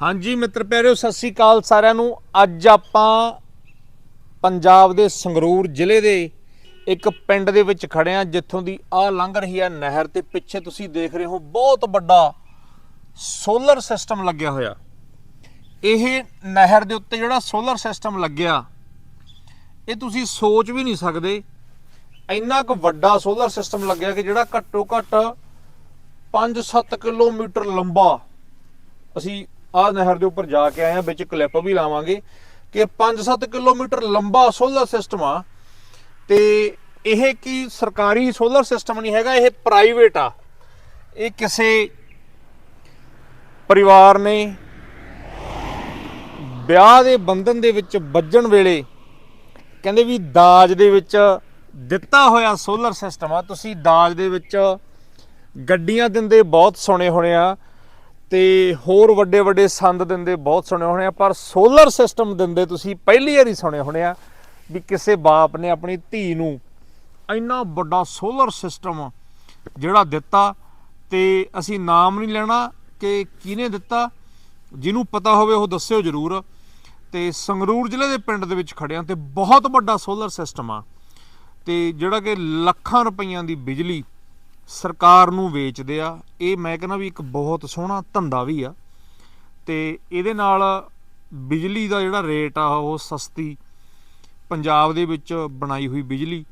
ਹਾਂਜੀ ਮਿੱਤਰ ਪਿਆਰਿਓ, ਸਤਿ ਸ੍ਰੀ ਅਕਾਲ ਸਾਰਿਆਂ ਨੂੰ। ਅੱਜ ਆਪਾਂ ਪੰਜਾਬ ਦੇ ਸੰਗਰੂਰ ਜ਼ਿਲ੍ਹੇ ਦੇ ਇੱਕ ਪਿੰਡ ਦੇ ਵਿੱਚ ਖੜੇ ਆ, ਜਿੱਥੋਂ ਦੀ ਆਹ ਲੰਘ ਰਹੀ ਹੈ ਨਹਿਰ ਤੇ ਪਿੱਛੇ ਤੁਸੀਂ ਦੇਖ ਰਹੇ ਹੋ ਬਹੁਤ ਵੱਡਾ ਸੋਲਰ ਸਿਸਟਮ ਲੱਗਿਆ ਹੋਇਆ। ਇਹ ਨਹਿਰ ਦੇ ਉੱਤੇ ਜਿਹੜਾ ਸੋਲਰ ਸਿਸਟਮ ਲੱਗਿਆ, ਇਹ ਤੁਸੀਂ ਸੋਚ ਵੀ ਨਹੀਂ ਸਕਦੇ, ਇੰਨਾ ਕੁ ਵੱਡਾ ਸੋਲਰ ਸਿਸਟਮ ਲੱਗਿਆ ਕਿ ਜਿਹੜਾ ਘੱਟੋ ਘੱਟ 5-7 ਕਿਲੋਮੀਟਰ ਲੰਬਾ ਅਸੀਂ ਆਹ ਨਹਿਰ ਦੇ ਉੱਪਰ ਜਾ ਕੇ ਆਏ ਆ, ਵਿੱਚ ਕਲਿੱਪ ਵੀ ਲਾਵਾਂਗੇ ਕਿ 5-7 ਕਿਲੋਮੀਟਰ ਲੰਬਾ ਸੋਲਰ ਸਿਸਟਮ ਆ। ਤੇ ਇਹ ਕੀ ਸਰਕਾਰੀ ਸੋਲਰ ਸਿਸਟਮ ਨਹੀਂ ਹੈਗਾ, ਇਹ ਪ੍ਰਾਈਵੇਟ ਆ। ਇਹ ਕਿਸੇ ਪਰਿਵਾਰ ਨੇ ਵਿਆਹ ਦੇ ਬੰਧਨ ਦੇ ਵਿੱਚ ਵੱਜਣ ਵੇਲੇ ਕਹਿੰਦੇ ਵੀ ਦਾਜ ਦੇ ਵਿੱਚ ਦਿੱਤਾ ਹੋਇਆ ਸੋਲਰ ਸਿਸਟਮ ਆ। ਤੁਸੀਂ ਦਾਜ ਦੇ ਵਿੱਚ ਗੱਡੀਆਂ ਦਿੰਦੇ ਬਹੁਤ ਸੁਣੇ ਹੋਣੇ ਆ। ਤੇ ਹੋਰ ਵੱਡੇ ਵੱਡੇ ਸੰਦ ਦਿੰਦੇ, ਬਹੁਤ ਸੁਣੇ ਹੋਣੇ ਆ, ਪਰ ਸੋਲਰ ਸਿਸਟਮ ਦਿੰਦੇ ਤੁਸੀਂ ਪਹਿਲੀ ਵਾਰੀ ਸੁਣੇ ਹੋਣੇ ਆ ਵੀ ਕਿਸੇ ਬਾਪ ਨੇ ਆਪਣੀ ਧੀ ਨੂੰ ਇੰਨਾ ਵੱਡਾ ਸੋਲਰ ਸਿਸਟਮ ਜਿਹੜਾ ਦਿੱਤਾ ਤੇ ਅਸੀਂ ਨਾਮ ਨਹੀਂ ਲੈਣਾ ਕਿ ਕਿਹਨੇ ਦਿੱਤਾ, ਜਿਹਨੂੰ ਪਤਾ ਹੋਵੇ ਉਹ ਦੱਸਿਓ ਜਰੂਰ। ਤੇ ਸੰਗਰੂਰ ਜ਼ਿਲ੍ਹੇ ਦੇ ਪਿੰਡ ਦੇ ਵਿੱਚ ਖੜਿਆ ਤੇ ਬਹੁਤ ਵੱਡਾ ਸੋਲਰ ਸਿਸਟਮ ਆ। ਤੇ ਜਿਹੜਾ ਕਿ ਲੱਖਾਂ ਰੁਪਈਆਂ ਦੀ ਬਿਜਲੀ ਸਰਕਾਰ ਨੂੰ ਵੇਚਦੇ ਆ। ਇਹ ਮੈਂ ਕਹਿੰਦਾ ਵੀ ਇੱਕ ਬਹੁਤ ਸੋਹਣਾ ਧੰਦਾ ਵੀ ਆ। ਤੇ ਇਹਦੇ ਨਾਲ ਬਿਜਲੀ ਦਾ ਜਿਹੜਾ ਰੇਟ ਆ, ਉਹ ਸਸਤੀ ਪੰਜਾਬ ਦੇ ਵਿੱਚ ਬਣਾਈ ਹੋਈ ਬਿਜਲੀ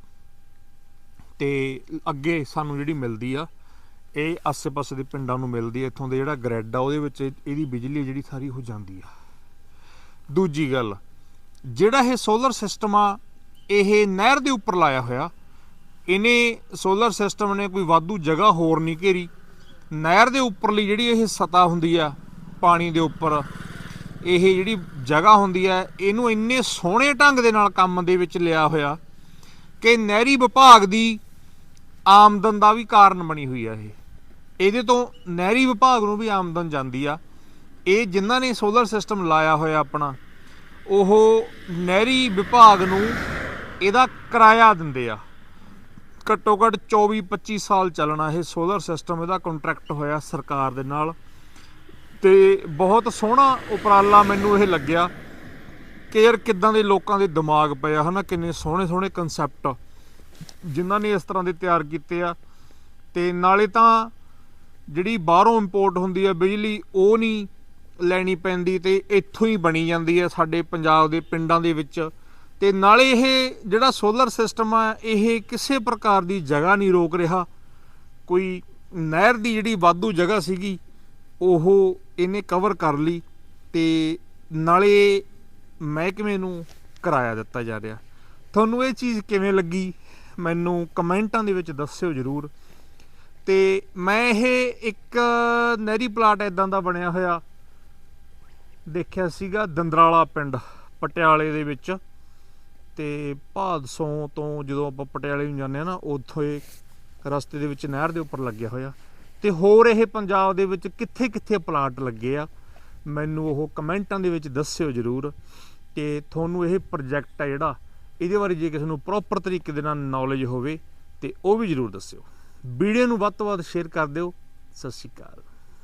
ਤੇ ਅੱਗੇ ਸਾਨੂੰ ਜਿਹੜੀ ਮਿਲਦੀ ਆ, ਇਹ ਆਸੇ-ਪਾਸੇ ਦੇ ਪਿੰਡਾਂ ਨੂੰ ਮਿਲਦੀ ਆ। ਇੱਥੋਂ ਦੇ ਜਿਹੜਾ ਗ੍ਰਿਡ ਆ, ਉਹਦੇ ਵਿੱਚ ਇਹ- ਇਹਦੀ ਬਿਜਲੀ ਜਿਹੜੀ ਸਾਰੀ ਹੋ ਜਾਂਦੀ ਆ। ਦੂਜੀ ਗੱਲ, ਜਿਹੜਾ ਇਹ ਸੋਲਰ ਸਿਸਟਮ ਆ, ਇਹ ਨਹਿਰ ਦੇ ਉੱਪਰ ਲਾਇਆ ਹੋਇਆ ਇਹਨੇ ਸੋਲਰ ਸਿਸਟਮ ਨੇ ਕੋਈ ਵਾਧੂ ਜਗ੍ਹਾ ਹੋਰ ਨਹੀਂ ਘੇਰੀ। ਨਹਿਰ ਦੇ ਉੱਪਰਲੀ ਜਿਹੜੀ ਇਹ ਸਤਾ ਹੁੰਦੀ ਆ, ਪਾਣੀ ਦੇ ਉੱਪਰ, ਇਹ ਜਿਹੜੀ ਜਗ੍ਹਾ ਹੁੰਦੀ ਆ, ਇਹਨੂੰ ਇੰਨੇ ਸੋਹਣੇ ਢੰਗ ਦੇ ਨਾਲ ਕੰਮ ਦੇ ਵਿੱਚ ਲਿਆ ਹੋਇਆ ਕਿ ਨਹਿਰੀ ਵਿਭਾਗ ਦੀ ਆਮਦਨ ਦਾ ਵੀ ਕਾਰਨ ਬਣੀ ਹੋਈ ਆ ਇਹ। ਇਹਦੇ ਤੋਂ ਨਹਿਰੀ ਵਿਭਾਗ ਨੂੰ ਵੀ ਆਮਦਨ ਜਾਂਦੀ ਆ। ਇਹ ਜਿਨ੍ਹਾਂ ਨੇ ਸੋਲਰ ਸਿਸਟਮ ਲਾਇਆ ਹੋਇਆ ਆਪਣਾ, ਉਹ ਨਹਿਰੀ ਵਿਭਾਗ ਨੂੰ ਇਹਦਾ ਕਿਰਾਇਆ ਦਿੰਦੇ ਆ। ਘੱਟੋ ਘੱਟ 24 25 ਸਾਲ ਚੱਲਣਾ ਇਹ ਸੋਲਰ ਸਿਸਟਮ ਇਹਦਾ ਕੰਟਰੈਕਟ ਹੋਇਆ ਸਰਕਾਰ ਦੇ ਨਾਲ। ਤੇ ਬਹੁਤ ਸੋਹਣਾ ਉਪਰਾਲਾ ਮੈਨੂੰ ਇਹ ਲੱਗਿਆ ਕਿ ਯਾਰ ਕਿੱਦਾਂ ਦੇ ਲੋਕਾਂ ਦੇ ਦਿਮਾਗ ਪਏ ਆ, ਹਨਾ? ਕਿੰਨੇ ਸੋਹਣੇ ਸੋਹਣੇ ਕਨਸੈਪਟ ਜਿਨ੍ਹਾਂ ਨੇ ਇਸ ਤਰ੍ਹਾਂ ਦੇ ਤਿਆਰ ਕੀਤੇ ਆ। ਤੇ ਨਾਲੇ ਤਾਂ ਜਿਹੜੀ ਬਾਹਰੋਂ ਇੰਪੋਰਟ ਹੁੰਦੀ ਆ ਬਿਜਲੀ, ਉਹ ਨਹੀਂ ਲੈਣੀ ਪੈਂਦੀ ਤੇ ਇੱਥੋਂ ਹੀ ਬਣੀ ਜਾਂਦੀ ਹੈ ਸਾਡੇ ਪੰਜਾਬ ਦੇ ਪਿੰਡਾਂ ਦੇ ਵਿੱਚ। ਤੇ ਨਾਲੇ ਇਹ ਜਿਹੜਾ ਸੋਲਰ ਸਿਸਟਮ ਆ, ਇਹ ਕਿਸੇ ਪ੍ਰਕਾਰ ਦੀ ਜਗ੍ਹਾ ਨਹੀਂ ਰੋਕ ਰਿਹਾ। ਕੋਈ ਨਹਿਰ ਦੀ ਜਿਹੜੀ ਵਾਧੂ ਜਗ੍ਹਾ ਸੀਗੀ, ਉਹ ਇਹਨੇ ਕਵਰ ਕਰ ਲਈ ਤੇ ਨਾਲੇ ਮਹਿਕਮੇ ਨੂੰ ਕਿਰਾਇਆ ਦਿੱਤਾ ਜਾ ਰਿਹਾ। ਤੁਹਾਨੂੰ ਇਹ ਚੀਜ਼ ਕਿਵੇਂ ਲੱਗੀ? ਮੈਨੂੰ ਕਮੈਂਟਾਂ ਦੇ ਵਿੱਚ ਦੱਸਿਓ ਜਰੂਰ। ਤੇ ਮੈਂ ਇਹ ਇੱਕ ਨਹਿਰੀ ਪਲਾਟ ਇਦਾਂ ਦਾ ਬਣਿਆ ਹੋਇਆ ਦੇਖਿਆ ਸੀਗਾ, ਦੰਦਰਾਲਾ ਪਿੰਡ, ਪਟਿਆਲੇ ਦੇ ਵਿੱਚ। ਤੇ ਭਾਦਸੋਂ ਤੋਂ ਜਦੋਂ ਆਪਾਂ ਪਟਿਆਲੇ ਨੂੰ ਜਾਂਦੇ ਆ ਨਾ, ਉੱਥੋਂ ਇਹ ਰਸਤੇ ਦੇ ਵਿੱਚ ਨਹਿਰ ਦੇ ਉੱਪਰ ਲੱਗਿਆ ਹੋਇਆ। ਤੇ ਹੋਰ ਇਹ ਪੰਜਾਬ ਦੇ ਵਿੱਚ ਕਿੱਥੇ ਕਿੱਥੇ ਪਲਾਟ ਲੱਗੇ ਆ, ਮੈਨੂੰ ਉਹ ਕਮੈਂਟਾਂ ਦੇ ਵਿੱਚ ਦੱਸਿਓ ਜਰੂਰ। ਤੇ ਤੁਹਾਨੂੰ ਇਹ ਪ੍ਰੋਜੈਕਟ ਆ ਜਿਹੜਾ, ਇਹਦੇ ਬਾਰੇ ਜੇ ਕਿਸੇ ਨੂੰ ਪ੍ਰੋਪਰ ਤਰੀਕੇ ਦੇ ਨਾਲ ਨੌਲੇਜ ਹੋਵੇ, ਤੇ ਉਹ ਵੀ ਜਰੂਰ ਦੱਸਿਓ। ਵੀਡੀਓ ਨੂੰ ਵੱਧ ਤੋਂ ਵੱਧ ਸ਼ੇਅਰ ਕਰ ਦਿਓ। ਸਤਿ ਸ਼੍ਰੀ ਅਕਾਲ।